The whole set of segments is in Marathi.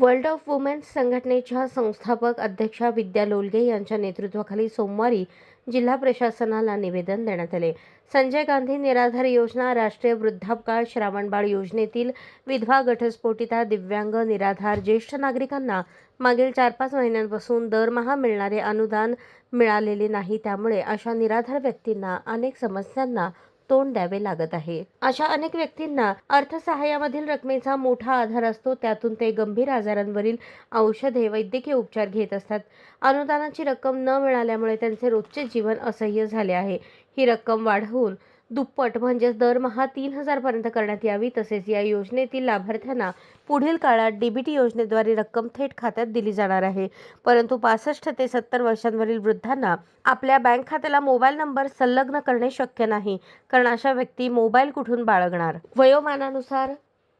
वर्ल्ड ऑफ वुमेन्स संघटनेच्या संस्थापक अध्यक्षा विद्या लोलगे यांच्या नेतृत्वाखाली सोमवारी जिल्हा प्रशासनाला निवेदन देण्यात आले. संजय गांधी निराधार योजना राष्ट्रीय वृद्धापकाळ श्रावणबाळ योजनेतील विधवा गटस्फोटिता दिव्यांग निराधार ज्येष्ठ नागरिकांना मागील चार पाच महिन्यांपासून दरमहा मिळणारे अनुदान मिळालेले नाही. त्यामुळे अशा निराधार व्यक्तींना अनेक समस्यांना तोंड द्यावे लागत आहे. अशा अनेक व्यक्तींना अर्थसहाय्यामधील रकमेचा मोठा आधार असतो. त्यातून ते गंभीर आजारांवरील औषधे वैद्यकीय उपचार घेत असतात. अनुदानाची रक्कम न मिळाल्यामुळे त्यांचे रोजचे जीवन असह्य झाले आहे. ही रक्कम वाढवून दुप्पट म्हणजेच दरमहा तीन हजारपर्यंत करण्यात यावी. तसेच या योजनेतील लाभार्थ्यांना पुढील काळात डीबीटी योजनेद्वारे रक्कम थेट खात्यात दिली जाणार आहे. परंतु पासष्ट ते सत्तर वर्षांवरील वृद्धांना आपल्या बँक खात्याला मोबाईल नंबर संलग्न करणे शक्य नाही कारण अशा व्यक्ती मोबाईल कुठून बाळगणार? वयोमानानुसार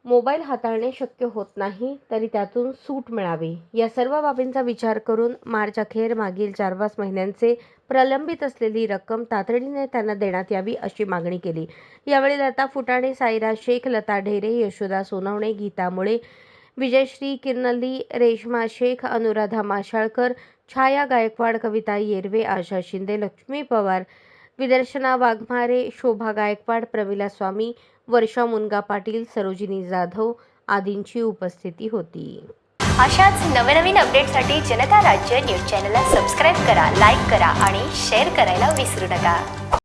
मोबाईल हाताळणे शक्य होत नाही तरी त्यातून सूट मिळावी. या सर्व बाबींचा विचार करून मार्च अखेर मागील चार पाच महिन्यांचे प्रलंबित असलेली रक्कम तातडीने त्यांना देण्यात यावी अशी मागणी केली. यावेळी लता फुटाणे साईरा शेख लता ढेरे यशोदा सोनवणे गीता मुळे विजयश्री किर्नल्ली रेश्मा शेख अनुराधा माशाळकर छाया गायकवाड कविता येरवे आशा शिंदे लक्ष्मी पवार विदर्शना वाघमारे शोभा गायकवाड प्रमिला स्वामी वर्षा मुनगा पाटील सरोजिनी जाधव आदींची उपस्थिती होती. अशाच नवनवीन अपडेटसाठी जनता राज्य न्यूज चॅनलला सबस्क्राईब करा लाईक करा आणि शेअर करायला विसरू नका.